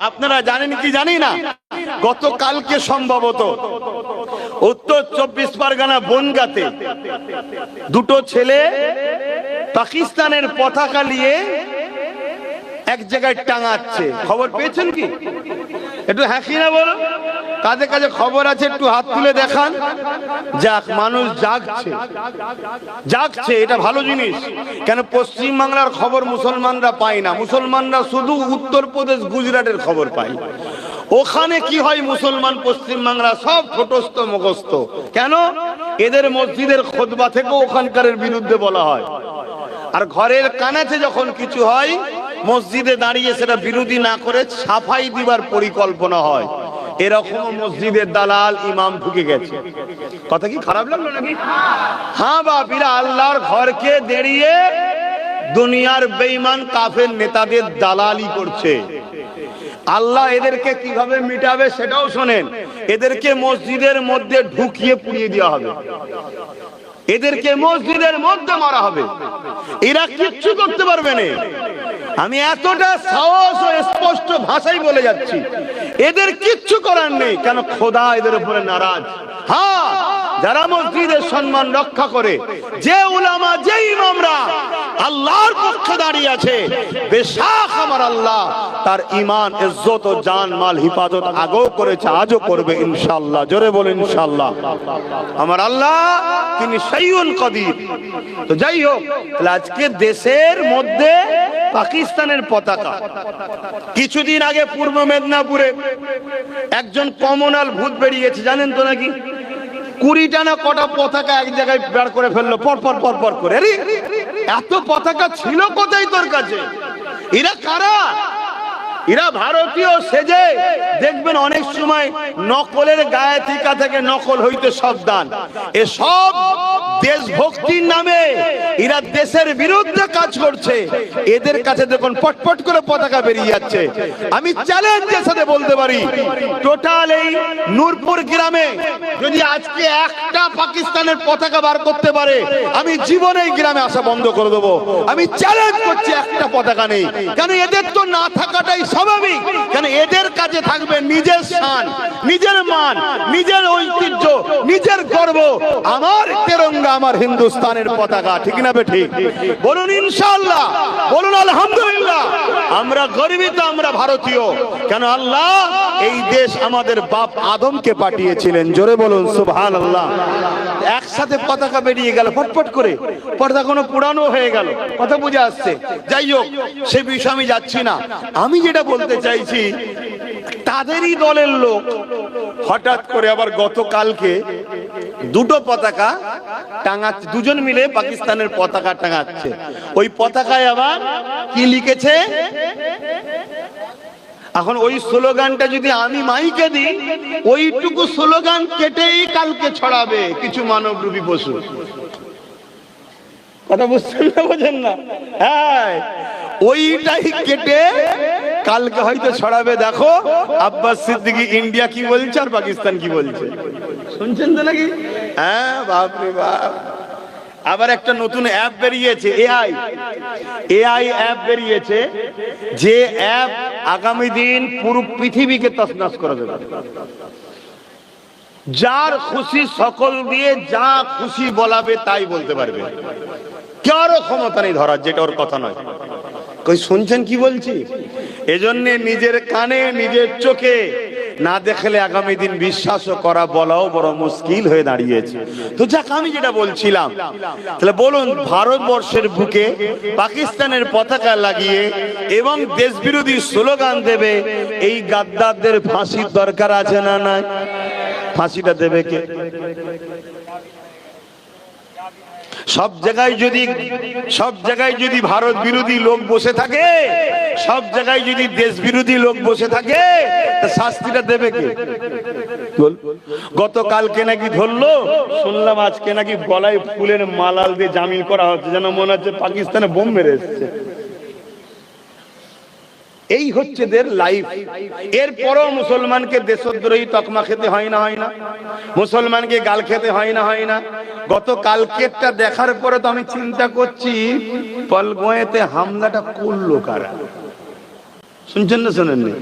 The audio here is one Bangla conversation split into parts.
আপনারা জানেন কি জানি না? গতকালকে সম্ভবত উত্তর চব্বিশ পরগনা বনগাতে দুটো ছেলে পাকিস্তানের পতাকা নিয়ে এক জায়গায় টাঙাচ্ছে। খবর পেয়েছেন কি? একটু হাসি না বলো? কাজে কাজে খবর আছে একটু হাত তুলে দেখান। যাক, মানুষ জাগছে। জাগছে, এটা ভালো জিনিস। কেন পশ্চিম বাংলার খবর মুসলমানরা পায় না? মুসলমানরা শুধু উত্তরপ্রদেশ, গুজরাটের খবর পায়। ওখানে কি হয় মুসলমান পশ্চিম বাংলা সব ছোটস্থ মুখস্থ? কেন? এদের মসজিদের খোদবা থেকে ওখানকারের বিরুদ্ধে বলা হয়। আর ঘরের কানাতে যখন কিছু হয়, মসজিদে দাঁড়িয়ে সেটা বিরোধী না করে সাফাই দিবার পরিকল্পনা হয়। এরকম মসজিদের দালাল ইমাম ঢুকে গেছে। কথা কি খারাপ লাগল নাকি? হ্যাঁ বাপিরা আল্লাহর ঘরকে দেরিয়ে দুনিয়ার বেইমান কাফের নেতাদের দালালি করছে। আল্লাহ এদেরকে কীভাবে মিটাবে সেটাও শোনেন। এদেরকে মসজিদের মধ্যে ঢুকিয়ে পুড়িয়ে দেওয়া হবে। এদেরকে মসজিদের মধ্যে মারা হবে। এরা কিচ্ছু করতে পারবে না। আমি এতটা সাহস ও স্পষ্ট ভাষাই বলে যাচ্ছি। এদের কিচ্ছু করার নেই। কেন খোদা এদের উপরে নারাজ? হ্যাঁ। যারা মসজিদের সম্মান রক্ষা করে, যে উলামা, যে ইমামরা আল্লাহর পক্ষে দাঁড়িয়ে আছে, বেশাখ আমার আল্লাহ, তার ইমান ইজ্জত ও জান মাল হিফাজত আগেও করেছে, আজও করবে ইনশাআল্লাহ। জোরে বলে ইনশাআল্লাহ। আমার আল্লাহ তিনি সাইউল কদির। তো যাই হোক আজকে দেশের মধ্যে পাকিস্তানের পতাকা। কিছুদিন আগে পূর্ব মেদিনীপুরে একজন কমনাল ভূত বেরিয়েছে, জানেন তো নাকি? কুড়িটা না কটা পতাকা এক জায়গায় বের করে ফেলল, পর পর পর পর করে। এত পতাকা ছিল কোথায় তোর কাছে? এরা কারা? এরা ভারতীয় সেজে দেখবেন অনেক সময় নকলের গায়ে টিকা থেকে নকল হইতে সাবধান। এসব দেশভক্তির নামে এরা দেশের বিরুদ্ধে কাজ করছে। এদের কাছে দেখুন পটপট করে পতাকা বেরিয়ে যাচ্ছে। আমি চ্যালেঞ্জের সাথে বলতে পারি, টোটাল এই নূরপুর গ্রামে যদি আজকে একটা পাকিস্তানের পতাকা বার করতে পারে, আমি জীবনে এই গ্রামে আসা বন্ধ করে দেবো। আমি চ্যালেঞ্জ করছি একটা পতাকা নেই। কেন এদের তো না থাকাটাই স্বাভাবিক। কেন এদের কাছে থাকবে নিজের নিজের মান, নিজের ঐতিহ্য, নিজের গর্ব। আমার তেরঙ্গা, আমার হিন্দুস্তানের পতাকা, ঠিক না বলুন বলুন আলহামদুলিল্লাহ। আমরা গর্বিত, আমরা ভারতীয়। কেন আল্লাহ, এই দেশ আমাদের বাপ আদমকে পাঠিয়েছিলেন। জোরে বলুন সুবহান আল্লাহ একসাথে পতাকা বেরিয়ে গেল, ফটফট করে। পর্দা কোনো পুরানো হয়ে গেল। কথা বুঝে আসছে। যাই হোক, সে বিষয়ে আমি যাচ্ছি না। আমি যেটা বলতে চাইছি, তাদেরই দলের লোক হঠাৎ করে আবার গতকালকে দুটো পতাকা টাঙাচ্ছে, দুজন মিলে পাকিস্তানের পতাকা টাঙাচ্ছে। ওই পতাকায় আবার কি লিখেছে? এখন ওই স্লোগানটা যদি আমি মাইকে দিই, ওইটুকু স্লোগান কেটেই কালকে ছড়াবে কিছু মানবরূপী পশু। কথা বুঝছেন না, বোঝেন না? হ্যাঁ ওইটাই কেটে কালকে হয়তো ছড়াবে দেখো। আব্বাস সিদ্দিকি ইন্ডিয়া কি বলছে আর পাকিস্তান কি বলছে? শুনছেন তো নাকি? হ্যাঁ বাপরে বাপ। আবার একটা নতুন অ্যাপ বেরিয়েছে এআই। এআই অ্যাপ বেরিয়েছে যে অ্যাপ আগামী দিন পুরো পৃথিবীকে তছনছ করে দেবে। যার খুশি সকল দিয়ে যা খুশি বলাবে তাই বলতে পারবে। কারও ক্ষমতা নেই ধরার যেটা ওর কথা নয়। কই শুনছেন কি বলছি? এজন্য নিজের কানে, নিজের চোখে না দেখলে আগামী দিন বিশ্বাসও করা বলাও বড় মুশকিল হয়ে দাঁড়িয়েছে। তো যাক, আমি যেটা বলছিলাম, তাহলে বলুন, ভারতবর্ষের বুকে পাকিস্তানের পতাকা লাগিয়ে এবং দেশবিরোধী স্লোগান দেবে, এই গাদ্দারদের ফাঁসির দরকার আছে না নাই? ফাঁসিটা দেবে কে? সব জায়গায় যদি, সব জায়গায় যদি ভারত বিরোধী লোক বসে থাকে, সব জায়গায় যদি দেশ বিরোধী লোক বসে থাকে শাস্তিটা দেবে কে? গতকালকে নাকি ধরলো, শুনলাম আজকে নাকি গলায় ফুলের মালাল দিয়ে জামিন করা হচ্ছে, যেন মনে হচ্ছে পাকিস্তানে বোম মেরে এসছে। এই হচ্ছে দের লাইফ এরপরও মুসলমানকে দেশদ্রোহী তকমা খেতে হয় না হয় না। মুসলমানকে গাল খেতে হয় না হয় না। গত কালকেরটা দেখার পরে তো আমি চিন্তা করছি, পলগোয়েতে হামলাটা করল কারা? শুনছেন না শোনেননি?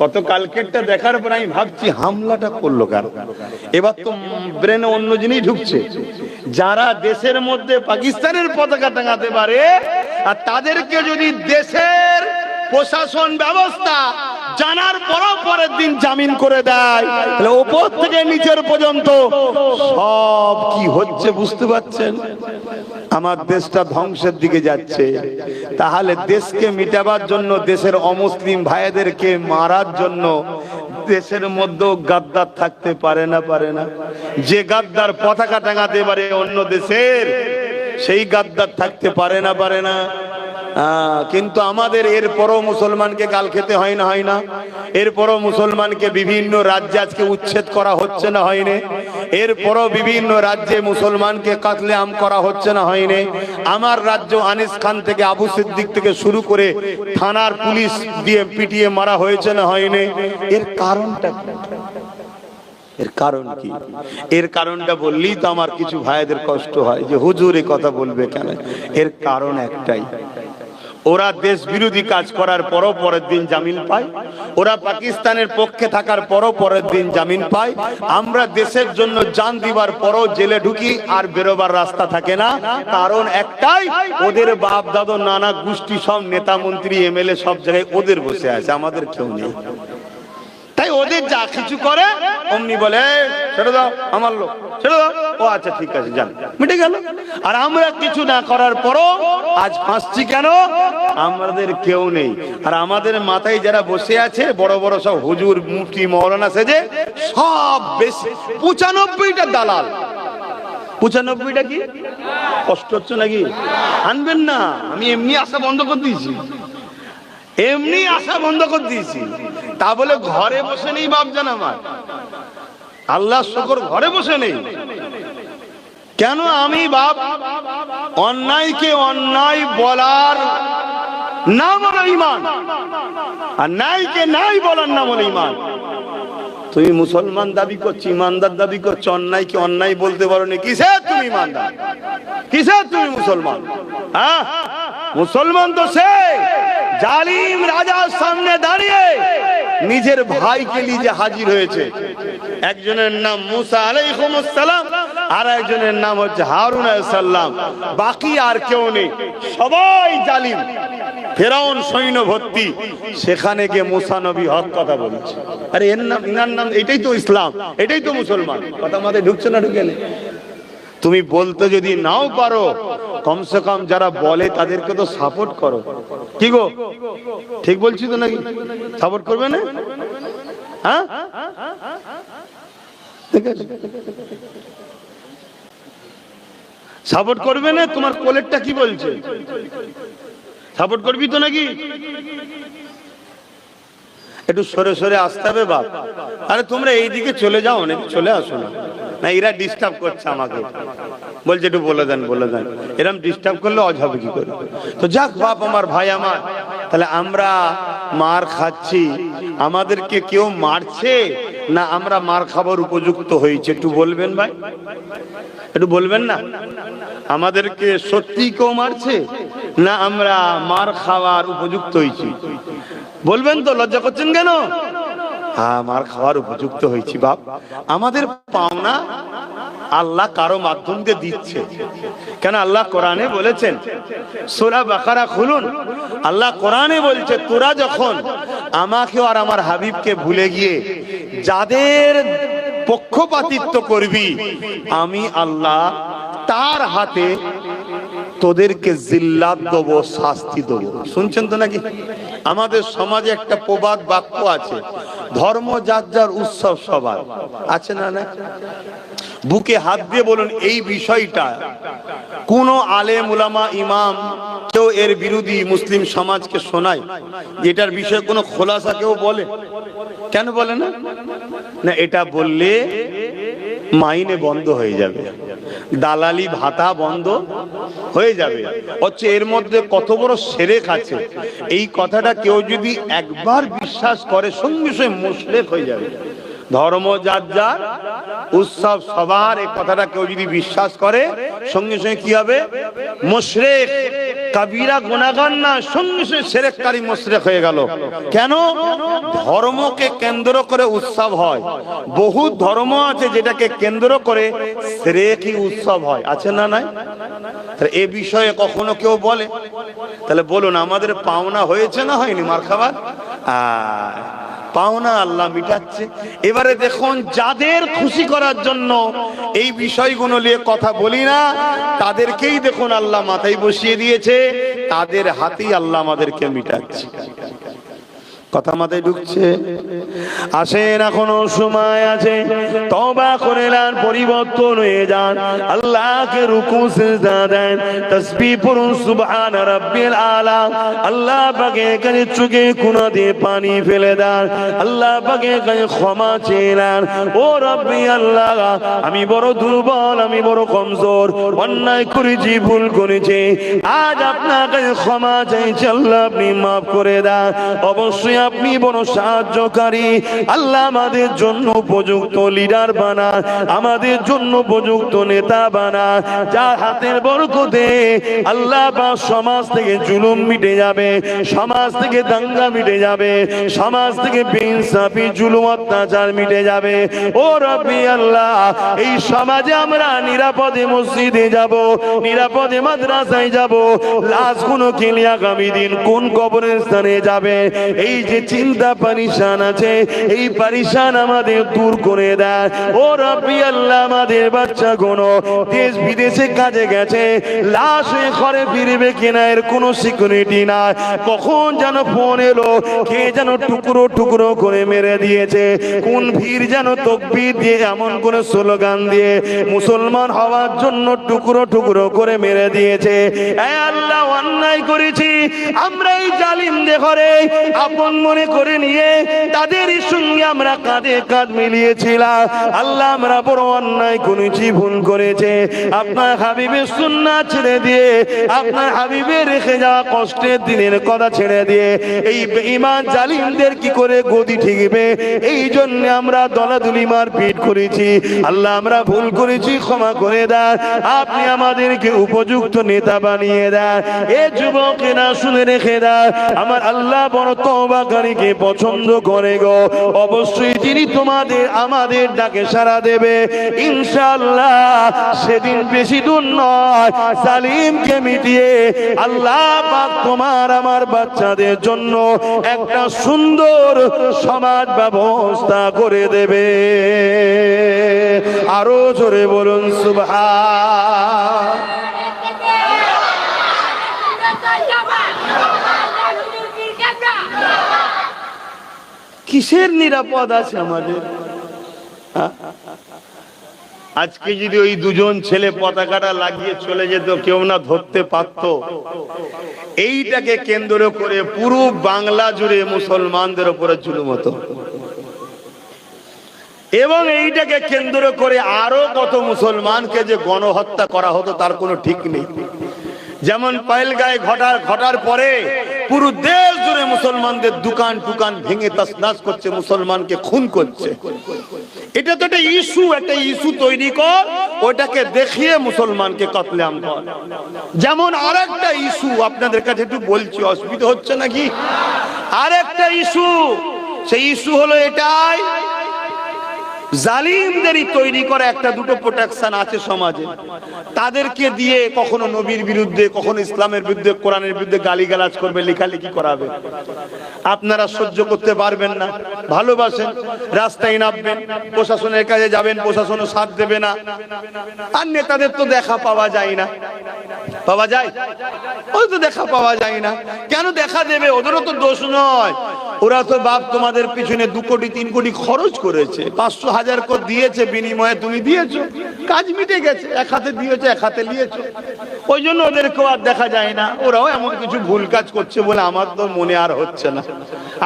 কত কালকেরটা দেখার পর আমি ভাবছি, হামলাটা করল কার? এবার তো ব্রেনে অন্য জিনিস ঢুকছে। যারা দেশের মধ্যে পাকিস্তানের পতাকা টাঙাতে পারে, আর তাদেরকে যদি দেশের প্রশাসন ব্যবস্থা জানার পরও পরের দিন জামিন করে দেয়। তাহলে ওপর থেকে নিচের পর্যন্ত সব কি হচ্ছে বুঝতে পারছেন? আমার দেশটা ধ্বংসের দিকে যাচ্ছে। তাহলে দেশকে মিটাবার জন্য, দেশের অমুসলিম ভাইদেরকে মারার জন্য দেশের মধ্যেও গাদ্দার থাকতে পারে না পারে না। যে গাদ্দার পতাকা টাঙাতে পারে অন্য দেশের, সেই গাদ্দার থাকতে পারে না পারে না। কিন্তু আমাদের এরপরও মুসলমানকে গাল খেতে হয় না হয় না। এরপরও মুসলমানকে বিভিন্ন রাজ্যে আজকে উচ্ছেদ করা হচ্ছে না হয়নি এরপরও বিভিন্ন রাজ্যে মুসলমানকে কাতলে আম করা হচ্ছে না হয়নি আমার রাজ্য আনিস খান থেকে আবু সিদ্দিক থেকে শুরু করে থানার পুলিশ দিয়ে পিটিয়ে মারা হয়েছে না হয়নি এর কারণটা এর কারণ কি? এর কারণটা বললেই তো আমার কিছু ভাইদের কষ্ট হয় যে হুজুর কথা বলবে কেন? এর কারণ একটাই। ওরা দেশ বিরোধী কাজ করার পরও পরের দিন জামিন পায়। ওরা পাকিস্তানের পক্ষে থাকার পরও পরের দিন জামিন পায়। আমরা দেশের জন্য জান দিবার পরও জেলে ঢুকি আর বেরোবার রাস্তা থাকে না। কারণ একটাই, ওদের বাপ দাদু নানা গোষ্ঠী সব নেতা মন্ত্রী, এমএলএ সব জায়গায় ওদের বসে আছে, আমাদের কেউ নেই। তাই ওদের যা কিছু করে অমনি বলে "এই, ছেড়ে দাও আমার লোক ছেড়ে দাও। ও আচ্ছা ঠিক আছে যান। মিটে গেল। আর আমরা কিছু না করার পরও আজ ফাঁসছি কেন? আমাদের কেউ নেই। আর আমাদের মাথায় যারা বসে আছে বড় বড় সব হুজুর মুফতি মৌলানা সেজে সব বেশি। পঁচানব্বইটা দালাল। পঁচানব্বইটা কি? কষ্ট হচ্ছে নাকি? আনবেন না। আমি এমনি আসা বন্ধ করে দিয়েছি। এমনি আসা বন্ধ করে দিয়েছি। তা বলে ঘরে বসে নেই বাপ বাপজান আমার। আল্লাহ শকর, ঘরে বসে নেই। কেন আমি বাপ অন্যায়কে অন্যায় বলার নাম হলো ইমান আর ন্যায়কে নাই বলার নাম হলো ইমান তুমি মুসলমান দাবি করছ ইমানদার দাবি করছ, অন্যায়কে অন্যায় বলতে পারো না কিসের তুমি ইমানদার কিসের তুমি মুসলমান? হ্যাঁ? মুসলমান তো সে জালিম রাজার সামনে দাঁড়িয়ে নিজের ভাইকে নিজে হাজির হয়েছে। একজনের নাম মুসা আলাইকুম আর একজনের নাম হচ্ছে হারুন সাল্লাম বাকি আর কেউ নেই। সবাই জালিম। ফেরাউন সৈন্য ভর্তি। সেখানে গিয়ে মুসা নবী হক কথা বলছে। আরে, এর নাম ইনার নাম এটাই তো ইসলাম। এটাই তো মুসলমান। কথা আমাদের ঢুকছে না, ঢুকে তুমি বলতে যদি নাও পারো কমসে কম যারা বলে তাদেরকে তো সাপোর্ট করো। কি গো? ঠিক বলছি তো নাকি? সাপোর্ট করবে না? হ্যাঁ? সাপোর্ট করবে না? তোমার কোলেরটা কি বলছে? সাপোর্ট করবি তো নাকি? একটু সরে সরে আসতে হবে বাপ। আরে তোমরা এইদিকে চলে যাও না চলে আসো না? না, এরা ডিস্টার্ব করছে আমাকে। বলছে, একটু বলে দেন বলে দেন। এরম ডিস্টার্ব করলে অজ হবে কি করে? তো যাক, বাপ আমার, ভাই আমার, তাহলে আমরা মার খাচ্ছি। আমাদেরকে কেউ মারছে না আমরা মার খাবার উপযুক্ত হয়েছে? একটু বলবেন ভাই? একটু বলবেন না? আমাদেরকে সত্যি কেউ মারছে না আমরা মার খাওয়ার উপযুক্ত হয়েছি? বলবেন তো, লজ্জা করছেন কেন? হ্যাঁ মার খাওয়ার উপযুক্ত হয়েছি, বাপ। আমাদের পাওনা আল্লাহ কারও মাধ্যম দিয়ে দিচ্ছে। কেন আল্লাহ কোরআনে বলেছেন, সোরা বাকারা খুলুন। আল্লাহ কোরআনে বলছে, তোরা যখন আমাকে আর আমার হাবিবকে ভুলে গিয়ে যাদের পক্ষপাতিত্ব করবি, আমি আল্লাহ তার হাতে তোদেরকে জিল্লাত দেবো, শাস্তি দেবো। শুনছেন তো নাকি? আমাদের সমাজে একটা প্রবাদ বাক্য আছে, ধর্ম যার যার উৎসব সবার। আছে না না বুকে হাত দিয়ে বলুন, এই বিষয়টা, কোন আলেম, উলামা, ইমাম কেউ এর বিরোধী মুসলিম সমাজকে শোনায়? এটার বিষয়ে কোনো খোলাসা কেউ বলে? কেন বলে না? না, এটা বললে মাইনে বন্ধ হয়ে যাবে। দালালি ভাতা বন্ধ হয়ে যাবে। হচ্ছে এর মধ্যে কত বড় সেরেক আছে। এই কথাটা কেউ যদি একবার বিশ্বাস করে, সঙ্গে সঙ্গে মুসলেক হয়ে যাবে। ধর্ম যার যার, উৎসব সবার, এই কথাটা কেউ যদি বিশ্বাস করে, সঙ্গে সঙ্গে কি হবে? মুশরেক। কাবিরা গুনাগান না, সঙ্গে সঙ্গে সেরেককারী মুশরিক হয়ে গেল। কেন? ধর্মকে কেন্দ্র করে উৎসব হয়। বহু ধর্ম আছে যেটাকে কেন্দ্র করে সেরেকই উৎসব হয়। আছে না নাই? এ বিষয়ে কখনো কেউ বলে? তাহলে বলুন, আমাদের পাওনা হয়েছে না হয়নি মার খাবার? পাওনা, আল্লাহ মিটাচ্ছে। এবারে দেখুন, যাদের খুশি করার জন্য এই বিষয়গুলো নিয়ে কথা বলি না, তাদেরকেই দেখুন আল্লাহ মাথায় বসিয়ে দিয়েছে, তাদের হাতেই আল্লাহ আমাদেরকে মিটাচ্ছে। কথা মাথায় ঢুকছে। আসেন, এখনও সময় আছে। তবা করে নেন পরিবর্তন হয়ে যান। আল্লাহকে রুকু, সিজদা দেন। তাসবিহ পড়ুন, সুবহান রাব্বিল আলা। আল্লাহ পাকে কাছে চোখে কোনা দিয়ে পানি ফেলে দেন। আল্লাহ পাকে কাছে ক্ষমা চেয়ে নেন। ও রব্বি আল্লাহ, আমি বড় দুর্বল, আমি বড় কমজোর, অন্যায় করেছি, ভুল করেছি। আজ আপনার কাছে ক্ষমা চাইছি, আল্লাহ আপনি মাফ করে দেন। অবশ্যই আপনি বড় সাহায্যকারী। আল্লাহ আমাদের জন্য উপযুক্ত লিডার বানান, আমাদের জন্য উপযুক্ত নেতা বানান। যার হাতের বরকতে আল্লাহ বা সমাজ থেকে জুলুম মিটে যাবে, সমাজ থেকে দাঙ্গা মিটে যাবে, সমাজ থেকে বেইনসাফি, জুলুম, অত্যাচার মিটে যাবে। ও রব্বি আল্লাহ, এই সমাজে আমরা নিরাপদে মসজিদে যাব, নিরাপদে মাদ্রাসায় যাব লাশ কোনো খেলে আগামী দিন কোন কবরের স্থানে যাবে? এই যে চিন্তা পারিশান আছে, এই পারিশান আমাদের দূর করে দেয়। ও রব্বি আল্লাহ, আমাদের বাচ্চা কোনো দেশ বিদেশে কাজে গেছে, লাশ হয়ে ঘরে ফিরবে কিনা এর কোনো সিকিউরিটি নাই। কখন যেন ফোন এলো, কে যেন টুকরো টুকরো করে মেরে দিয়েছে, কোন ভিড় যেন তকবির দিয়ে, এমন কোন স্লোগান দিয়ে মুসলমান হওয়ার জন্য টুকরো টুকরো করে মেরে দিয়েছে। আল্লাহ, অন্যায় করেছি, আমরা এই জালিমদের ঘরে আপন মনে করে নিয়ে তাদের সঙ্গে আমরা কাঁধে কাঁধ মিলিয়েছিলাম। আল্লাহ আমরা বড় অন্যায় করেছি, ভুল করেছে। আপনার হাবিবের সুন্না ছেড়ে দিয়ে, আপনার হাবিবের রেখে যাওয়া কষ্টের দিনের কথা ছেড়ে দিয়ে, এই ইমান জালিমদের কি করে গদি ঠিকবে? এই জন্য আমরা দলাদুলি মার পিট করেছি। আল্লাহ আমরা ভুল করেছি, ক্ষমা করে দেন। আপনি আমাদেরকে উপযুক্ত নেতা বানিয়ে দেন। এ যুবকেরা শুনে রেখে দেন। আমার আল্লাহ বড় তবাকারীকে পছন্দ করে গো। অবশ্যই তিনি তোমাদের আমাদের ডাকে সারা দেবে। ইনশাআল্লাহ সেদিন বেশি দূর নয়। সালিমকে মিটিয়ে আল্লাহ তোমার আমার বাচ্চাদের জন্য একটা সুন্দর সমাজ ব্যবস্থা করে দেবে। আরও জোরে বলুন সুবহা কিসের নিরাপদ আছে আমাদের? আজকে যদি ওই দুজন ছেলে পতাকাটা লাগিয়ে চলে যেত, কেউ না ধরতে পারত। এইটাকে কেন্দ্র করে পুরো বাংলা জুড়ে মুসলমানদের উপরে জুলুম হতো। এবং এইটাকে কেন্দ্র করে আরও কত মুসলমানকে যে গণহত্যা করা হতো, তার কোনো ঠিক নেই। যেমন পায়েলগায়ে ঘটার ঘটার পরে পুরো দেশ জুড়ে মুসলমানদের দোকান টুকান ভেঙে তসনাস করছে, মুসলমানকে খুন করছে। এটা তো একটা ইস্যু একটা ইস্যু তৈরি কর ওটাকে দেখিয়ে মুসলমানকে কতলাম কর যেমন আরেকটা ইস্যু আপনাদের কাছে একটু বলছি, অসুবিধা হচ্ছে নাকি? আরেকটা ইস্যু, সেই ইস্যু হলো এটাই জালিমদেরই তৈরি করা একটা দুটো প্রোটেকশন আছে সমাজে। তাদেরকে দিয়ে কখনো নবীর বিরুদ্ধে, কখনো ইসলামের বিরুদ্ধে, কোরআনের বিরুদ্ধে গালিগালাজ করবে, লেখালেখি করাবে। আপনারা সহ্য করতে পারবেন না, ভালোবাসেন, রাস্তায় নামবেন, প্রশাসনের কাছে যাবেন, প্রশাসনও সাথ দেবে না। আর নেতাদের তো দেখা পাওয়া যায় না। পাওয়া যায়? ওই তো দেখা পাওয়া যায় না। কেন দেখা দেবে? ওদেরও তো দোষ নয়। ওরা তো বাপ তোমাদের পিছনে দু কোটি, তিন কোটি খরচ করেছে, পাঁচশো হাজার কো দিয়েছে বিনিময়ে তুমি দিয়েছ। কাজ মিটে গেছে, এক হাতে দিয়েছ, এক হাতে নিয়েছো। ওই জন্য ওদেরকেও আর দেখা যায় না। ওরাও এমন কিছু ভুল কাজ করছে বলে আমার তো মনে আর হচ্ছে না।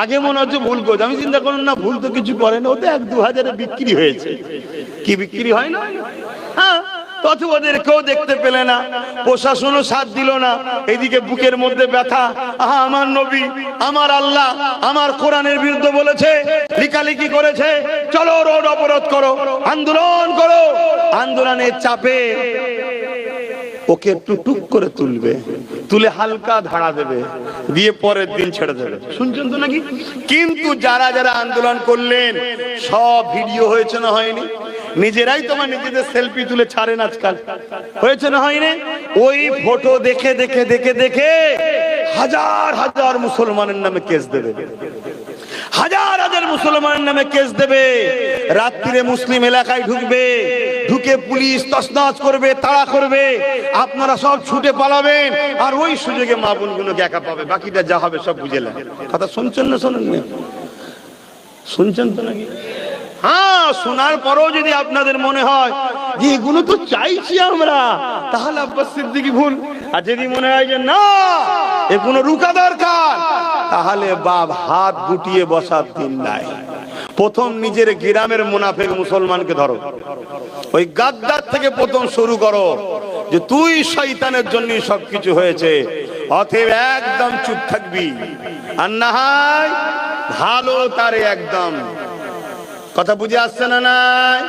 আগে মনে হচ্ছে ভুল করছে। আমি চিন্তা করুন না, ভুল তো কিছু করে না। ওতে এক দু হাজারে বিক্রি হয়েছে। কি বিক্রি হয় না? দেখতে পেলে না। প্রশাসনও সাথ দিল না। এদিকে বুকের মধ্যে ব্যথা। আহা, আমার নবী, আমার আল্লাহ, আমার কোরআনের বিরুদ্ধে বলেছে লিকালিকি করেছে। চলো রোড করো, আন্দোলন করো। আন্দোলনের চাপে ওকে একটু টুক করে তুলবে। তুলে হালকা ধাড়া দেবে। দিয়ে পরের দিন ছেড়ে দেবে। শুনছেন তো নাকি? কিন্তু যারা যারা আন্দোলন করলেন, সব ভিডিও হয়েছে না হয়নি? নিজেরাই তোমার নিজেদের সেলফি তুলে ছাড়েন আজকাল। হয়েছে না হয়নি? ওই ফটো দেখে দেখে দেখে দেখে হাজার হাজার মুসলমানের নামে কেস দেবে। হাজার হাজার মুসলমানের নামে কেস দেবে। রাত্রিরে মুসলিম এলাকায় ঢুকবে, ঢুকে পুলিশ তসনাচ করবে, তাড়া করবে। আপনারা সব ছুটে পালাবেন আর ওই সুযোগে মা বোনগুলোকে একা পাবে। বাকিটা যা হবে সব বুঝে কথা শুনছেন না শোনেন? শুনছেন তো নাকি? হ্যাঁ শোনার পরেও যদি আপনাদের মনে হয় যে এগুলো তো চাইছি আমরা, তাহলে আব্বাস সিদ্দিকি ভুল। আর যদি মনে হয় যে না এগুলো রুকা দরকার, তাহলে বাপ হাত গুটিয়ে বসার দিন নাই। প্রথম নিজের গ্রামের মুনাফেক মুসলমানকে ধরো। ওই গাদ্দার থেকে প্রথম শুরু করো, যে তুই শয়তানের জন্য সবকিছু হয়েছে, অতএব একদম চুপ থাকবি। আর না হয় ভালো তারে একদম কথা বুঝে আসছে না নাই?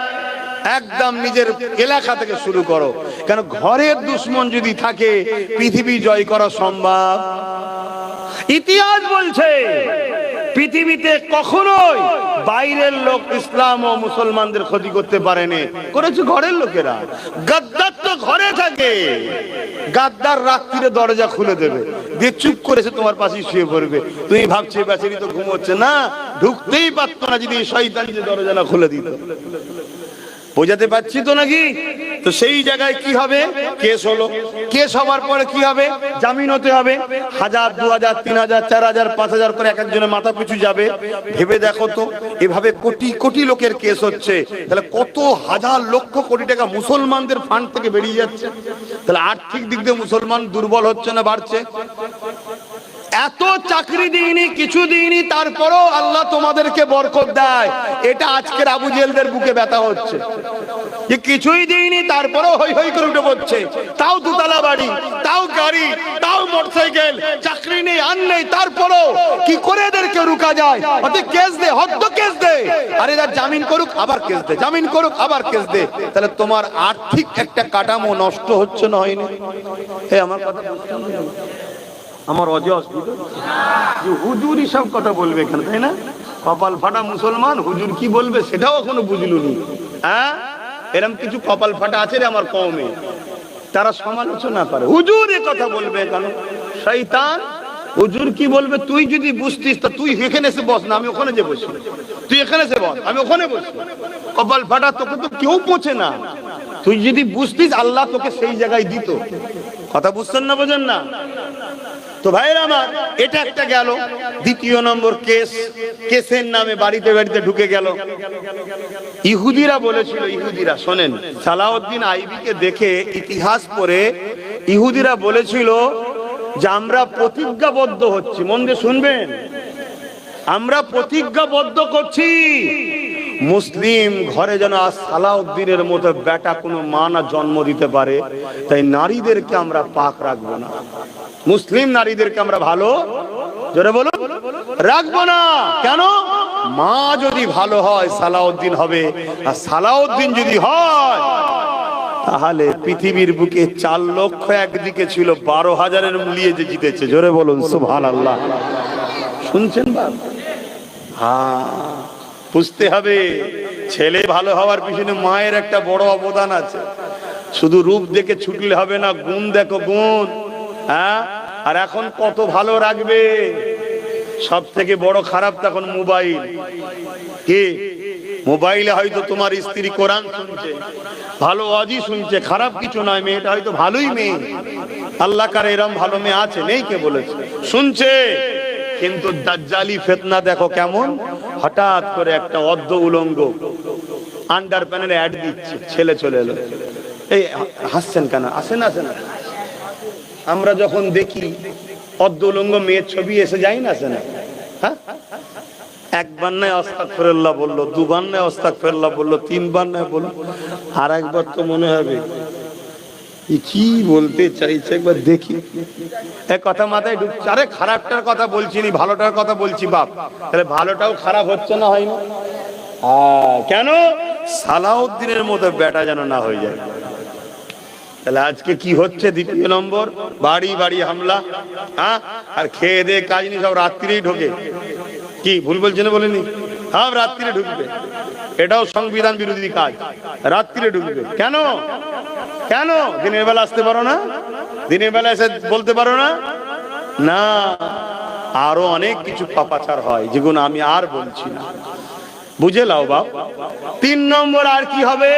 একদম নিজের এলাকা থেকে শুরু করো। কেন ঘরের দুশ্মন যদি থাকে, পৃথিবী জয় করা সম্ভব? ইতিহাস বলছে পৃথিবীতে কখনোই বাইরের লোক ইসলাম ও মুসলমানদের ক্ষতি করতে পারেনি। করেছে ঘরের লোকেরা। গাদ্দার তো ঘরে থাকে। গাদ্দার রাত্রিরে দরজা খুলে দেবে। দিয়ে চুপ করেছে তোমার পাশে শুয়ে পড়বে। তুমি ভাবছে বেচারি তো ঘুমোচ্ছে। না, ঢুকতেই পারতো না যদি শয়তান যে দরজা না খুলে দিত। বোঝাতে পারছি তো নাকি? তো সেই জায়গায় কি হবে? কেস হলো। কেস হওয়ার পরে কি হবে? জামিন হতে হবে। হাজার দু হাজার তিন হাজার চার হাজার পাঁচ হাজার করে এক একজনের মাথা পিছু যাবে। ভেবে দেখো তো, এভাবে কোটি কোটি লোকের কেস হচ্ছে। তাহলে কত হাজার লক্ষ কোটি টাকা মুসলমানদের ফান্ড থেকে বেরিয়ে যাচ্ছে? তাহলে আর্থিক দিক দিয়ে মুসলমান দুর্বল হচ্ছে না বাড়ছে? এত চাকরি দিইনি, কিছু দিইনি, তারপরও আল্লাহ তোমাদেরকে বরকত দেয়। এটা আজকের আবু জেলদের বুকে ব্যথা হচ্ছে। যে কিছুই দিইনি, তারপরেও হই হই করে উঠে পড়ছে। তাও দুতলা বাড়ি, তাও গাড়ি, তাও মোটরসাইকেল, চাকরি নেই, আর নেই, তারপরও কি করে এদেরকে রুকা যায়? অত কেস দে, হদ্দ কেস দে। আর এরা জামিন করুক, আবার কেস দে। জামিন করুক, আবার কেস দে। তাহলে তোমার আর্থিক একটা কাঠামো নষ্ট হচ্ছে না হয়নি? আমার কথা? আমার অজয় অসুবিধা? যে হুজুর সব কথা বলবে এখানে, তাই না? কপাল ফাটা মুসলমান, হুজুর কি বলবে সেটাও এখনও বুঝলুনি হ্যাঁ? এরম কিছু কপাল ফাটা আছে রে আমার কমে তারা সমালোচনা করে। হুজুর এ কথা বলবে কেন? শৈতান হুজুর কি বলবে? তুই যদি বুঝতিস, তা তুই এখানে এসে বস না, আমি ওখানে যে বসি। তুই এখানে এসে বস, আমি ওখানে বসি। কপাল ফাটা তোকে তো কেউ পৌঁছে না। তুই যদি বুঝতিস, আল্লাহ তোকে সেই জায়গায় দিত। কথা বুঝছেন না বোঝেন না? তো ভাইয়ের আমার, এটা একটা গেল। দ্বিতীয় নম্বর কেস, কেসের নামে বাড়িতে বাড়িতে ঢুকে গেল। ইহুদিরা বলেছিল, ইহুদিরা, শোনেন, সালাউদ্দিন আইবিকে দেখে ইতিহাস পড়ে ইহুদিরা বলেছিল যে আমরা প্রতিজ্ঞাবদ্ধ হচ্ছি। মন দিয়ে শুনবেন? আমরা প্রতিজ্ঞাবদ্ধ করছি। মুসলিম ঘরে যেন সালাউদ্দিনের মতো বেটা কোনো মা না জন্ম দিতে পারে, তাই নারীদেরকে আমরা পাক রাখব না। মুসলিম নারীদেরকে আমরা ভালো? জোরে বলুন। রাখব না। কেন? মা যদি ভালো হয়, সালাউদ্দিন হবে। আর সালাউদ্দিন যদি হয়, তাহলে পৃথিবীর বুকে চার লক্ষ একদিকে ছিল বারো হাজারের মূলিয়ে যে জিতেছে। জোরে বলুন সুভান আল্লাহ শুনছেন বা হ্যাঁ। বুঝতে হবে, ছেলে ভালো হওয়ার পিছনে মায়ের একটা বড় অবদান আছে। শুধু রূপ দেখে ছুটলে হবে না, গুণ দেখো, গুণ। হ্যাঁ? আর এখন কত ভালো রাখবে। সব থেকে বড় খারাপ তখন মোবাইল। কে? মোবাইলে হয়তো তোমার স্ত্রী কোরআন শুনছে, ভালো অজি শুনছে, খারাপ কিছু নয়, মেয়েটা হয়তো ভালোই মেয়ে। আল্লাহ কার এরম ভালো মেয়ে আছে? নেই কে বলেছে? শুনছে। কিন্তু দাজ্জালি ফেতনা দেখো কেমন? হঠাৎ করে একটা অর্ধ উলঙ্গ আন্ডার প্যানেলে অ্যাড দিচ্ছে, ছেলে চলে এলো। এই, হাসছেন কেন? আসেন আসেন আমরা যখন দেখি, অর্ধ উলঙ্গ মেয়ের ছবি এসে যাই না, আসে না? হ্যাঁ? একবার নয় অস্তাক ফেরল্লাহ বলল, দুবার নয় অস্তাক ফেরল্লাহ বলল, তিনবার নয় বলল আর একবার তো মনে হবে কি বলতে চাইছে? একবার দেখি। এক কথা মাথায় ঢুকছে। আরে খারাপটার কথা বলছি নি ভালোটার কথা বলছি, বাপ। তাহলে ভালোটাও খারাপ হচ্ছে না হয় না কেন? সালাউদ্দিনের মতো বেটা যেন না হয়ে যায়। তাহলে আজকে কি হচ্ছে দ্বিতীয় নম্বর? বাড়ি বাড়ি হামলা হ্যাঁ? আর খেয়ে দিয়ে কাজ নেই, সব রাত্রিরেই ঢোকে। কি, ভুল বলছে না বলেনি? সব রাত্রিরে ঢুকবে। এটাও সংবিধান বিরোধী কাজ। রাত্রিরে ঢুকবে কেন? কেন? দিনের বেলা আসতে পারো না? দিনের বেলা এসে বলতে পারো না? না, আরও অনেক কিছু পাপাচার হয় যেগুলো আমি আর বলছি না। বুঝে লাও বাপ। তিন নম্বর আর কি হবে?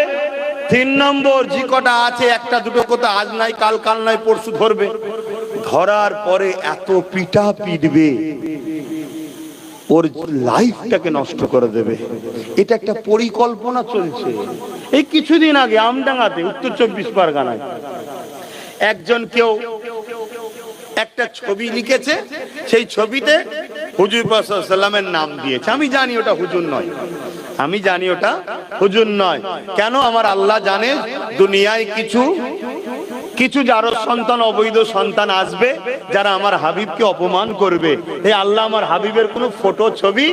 তিন নম্বর, যে কটা আছে, একটা দুটো কথা আজ নাই, কাল কাল নাই, পরশু ধরবে। ধরার পরে এত পিটা পিটবে। ওর লাইফটাকে নষ্ট করে দেবে। এটা একটা পরিকল্পনা চলছে। এই কিছুদিন আগে আমডাঙ্গাতে, উত্তর চব্বিশ পরগনায়, একজন কেউ একটা ছবি লিখেছে, সেই ছবিতে হুজুর সাল্লামের নাম দিয়েছে। আমি জানি ওটা হুজুর নয়। আমি জানি ওটা হুজুর নয়। কেন? আমার আল্লাহ জানে, দুনিয়ায় কিছু কিছু যারো সন্তান, অবৈধ সন্তান আসবে, যারা আমার হাবিবকে অপমান করবে। এই আল্লাহ, আমার হাবিবের কোনো ফটো ছবি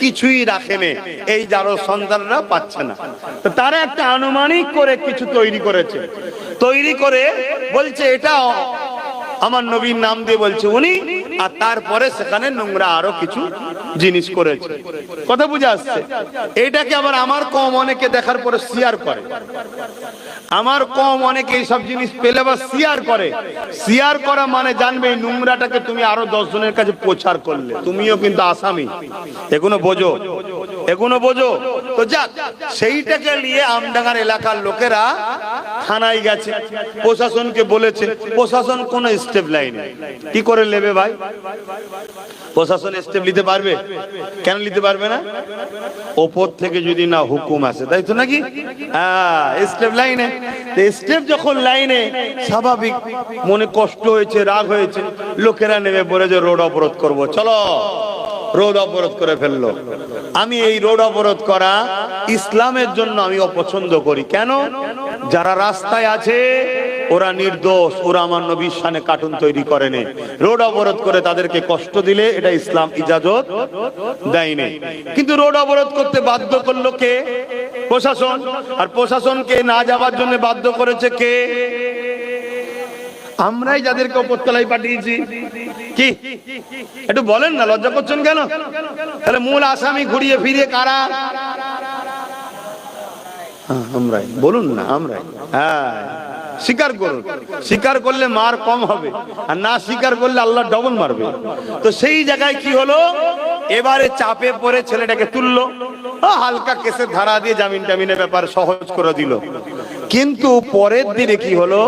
কিছুই রাখেনে এই যারো সন্তানরা পাচ্ছে না। তো তারা একটা আনুমানিক করে কিছু তৈরি করেছে। তৈরি করে বলছে, এটা আমার নবীর নাম দিয়ে বলছে উনি, আর তারপরে সেখানে নোংরা আরও কিছু জিনিস করেছে। কথা বুঝে আসছে? এটাকে আবার আমার কম অনেকে দেখার পরে শেয়ার করে। আমার কম অনেকে এইসব জিনিস পেলে বা শেয়ার করে। শেয়ার করা মানে জানবে এই নোংরাটাকে তুমি আরও দশ জনের কাছে প্রচার করলে। তুমিও কিন্তু আসামি। এগুলো বোঝো? এগুলো বোঝো? তো যাক, সেইটাকে নিয়ে আমডাঙ্গার এলাকার লোকেরা থানায় গেছে। প্রশাসনকে বলেছে, প্রশাসন কোন স্টেপ লাইনে কি করে নেবে ভাই? প্রশাসন স্টেপ নিতে পারবে? কেন নিতে পারবে না? ওপর থেকে যদি না হুকুম আসে, তাই তো নাকি? হ্যাঁ স্টেপ লাইনে স্টেপ যখন লাইনে স্বাভাবিক, মনে কষ্ট হয়েছে, রাগ হয়েছে, লোকেরা নেমে বলে যে, রোড অবরোধ করব। চলো। রোড অবরোধ করে ফেলল। আমি এই রোড অবরোধ করা ইসলামের জন্য আমি অপছন্দ করি। কেন? যারা রাস্তায় আছে, ওরা নির্দোষ, ওরা আমার নবীর সানে কার্টুন তৈরি করেনি রোড অবরোধ করে তাদেরকে কষ্ট দিলে এটা ইসলাম ইজাজত দেয়নি কিন্তু রোড অবরোধ করতে বাধ্য করল কে? প্রশাসন। আর প্রশাসনকে না যাওয়ার জন্য বাধ্য করেছে কে? আমরাই যাদেরকে উপরতলায় পাঠিয়েছি। কি? একটু বলেন না লজ্জা করছেন কেন? তাহলে মূল আসামি ঘুরিয়ে ফিরিয়ে কারা? হ্যাঁ, আমরাই বলুন না আমরাই হ্যাঁ স্বীকার করুন। স্বীকার করলে মার কম হবে আর না স্বীকার করলে আল্লাহ ডবল মারবে। তো সেই জায়গায় কি হলো? এবারে চাপে পড়ে ছেলেটাকে তুললো হালকা কেসের ধারা দিয়ে জামিন টামিনের ব্যাপার সহজ করে দিল। কিন্তু পরের দিনে কি হলো?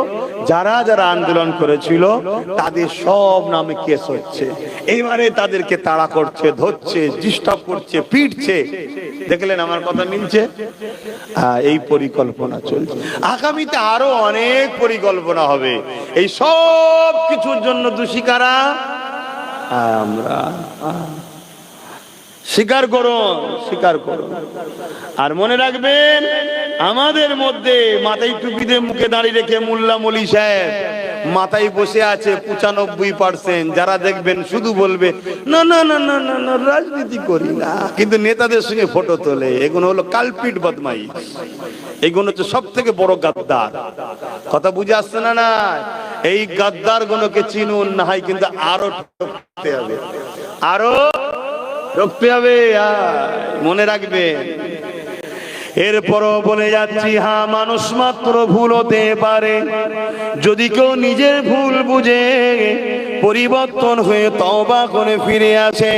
যারা যারা আন্দোলন করেছিল, তাদের সব নামে কেস হচ্ছে। এবারে তাদেরকে তাড়া করছে, ধরছে, ডিস্টার্ব করছে, পিটছে। দেখলেন আমার কথা মিলছে? এই পরিকল্পনা চলছে। আগামীতে আরও অনেক পরিকল্পনা হবে। এই সব কিছুর জন্য দোষী কারা? আমরা। স্বীকার করো স্বীকার করো আর মনে রাখবেন, আমাদের মধ্যে মাথায় টুপিতে মুখে দাঁড়িয়ে রেখে মোল্লা মলি সাহেব মাথায় বসে আছে পঁচানব্বই পার্সেন্ট। যারা দেখবেন শুধু বলবে, না না না না না না, রাজনীতি করি না। কিন্তু নেতাদের সঙ্গে ফটো তোলে, এগুলো হলো কালপিট বদমাই এইগুলো হচ্ছে সব থেকে বড় গাদ্দার। কথা বুঝে আসছে না না? এই গাদ্দার গুলোকে চিনুন, না হয় কিন্তু আরও আরও রক্তে হবে মনে রাখবে। এরপরও বলে যাচ্ছি, হা, মানুষ মাত্র ভুল হতে পারে। যদি কেউ নিজের ভুল বুঝে, পরিবর্তন হয়ে তবা করে ফিরে আসে।